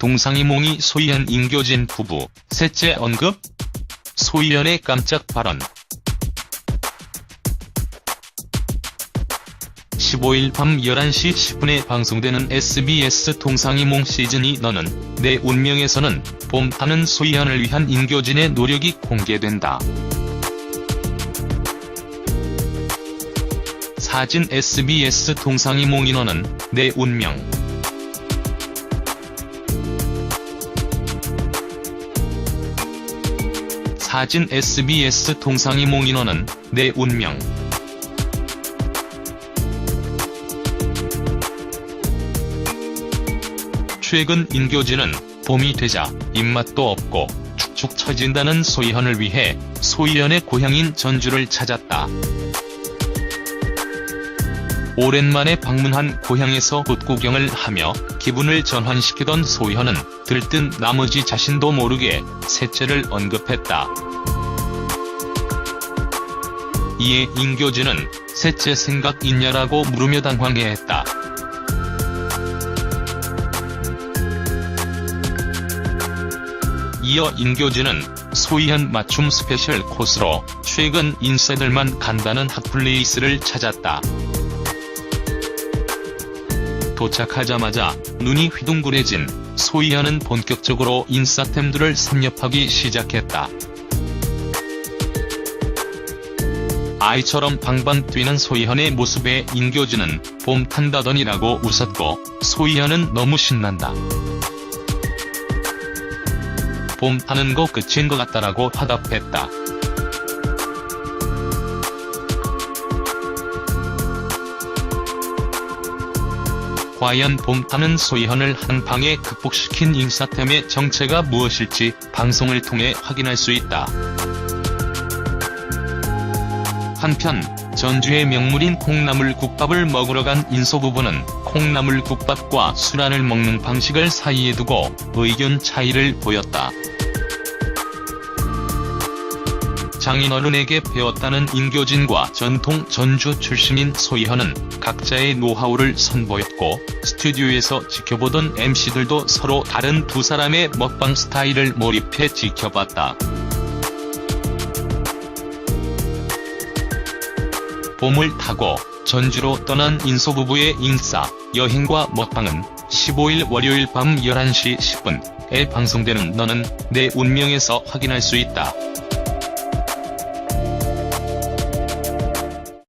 동상이몽이 소희연 인교진 부부, 셋째 언급? 소희연의 깜짝 발언 15일 밤 11시 10분에 방송되는 SBS 동상이몽 시즌이 너는 내 운명에서는 봄하는 소희연을 위한 인교진의 노력이 공개된다. 사진 SBS 동상이몽 인원은 내 운명 사진 SBS 동상이 몽 인원은 내 운명 최근 인교진은 봄이 되자 입맛도 없고 축축 처진다는 소희연을 위해 소희연의 고향인 전주를 찾았다. 오랜만에 방문한 고향에서 붓구경을 하며 기분을 전환시키던 소희연은 들뜬 나머지 자신도 모르게 셋째를 언급했다. 이에 인교진은 셋째 생각 있냐라고 물으며 당황해했다. 이어 인교진은 소희연 맞춤 스페셜 코스로 최근 인싸들만 간다는 핫플레이스를 찾았다. 도착하자마자 눈이 휘둥그레진 소희연은 본격적으로 인싸템들을 섭렵하기 시작했다. 아이처럼 방방 뛰는 소희연의 모습에 인교진은 봄 탄다더니라고 웃었고 소희연은 너무 신난다. 봄 타는 거 끝인 것 같다라고 화답했다. 과연 봄 타는 소희연을 한 방에 극복시킨 인싸템의 정체가 무엇일지 방송을 통해 확인할 수 있다. 한편 전주의 명물인 콩나물 국밥을 먹으러 간 인소 부부는 콩나물 국밥과 술안을 먹는 방식을 사이에 두고 의견 차이를 보였다. 장인어른에게 배웠다는 인교진과 전통 전주 출신인 소희연은 각자의 노하우를 선보였고 스튜디오에서 지켜보던 MC들도 서로 다른 두 사람의 먹방 스타일을 몰입해 지켜봤다. 봄을 타고 전주로 떠난 인소부부의 인싸 여행과 먹방은 15일 월요일 밤 11시 10분에 방송되는 너는 내 운명에서 확인할 수 있다.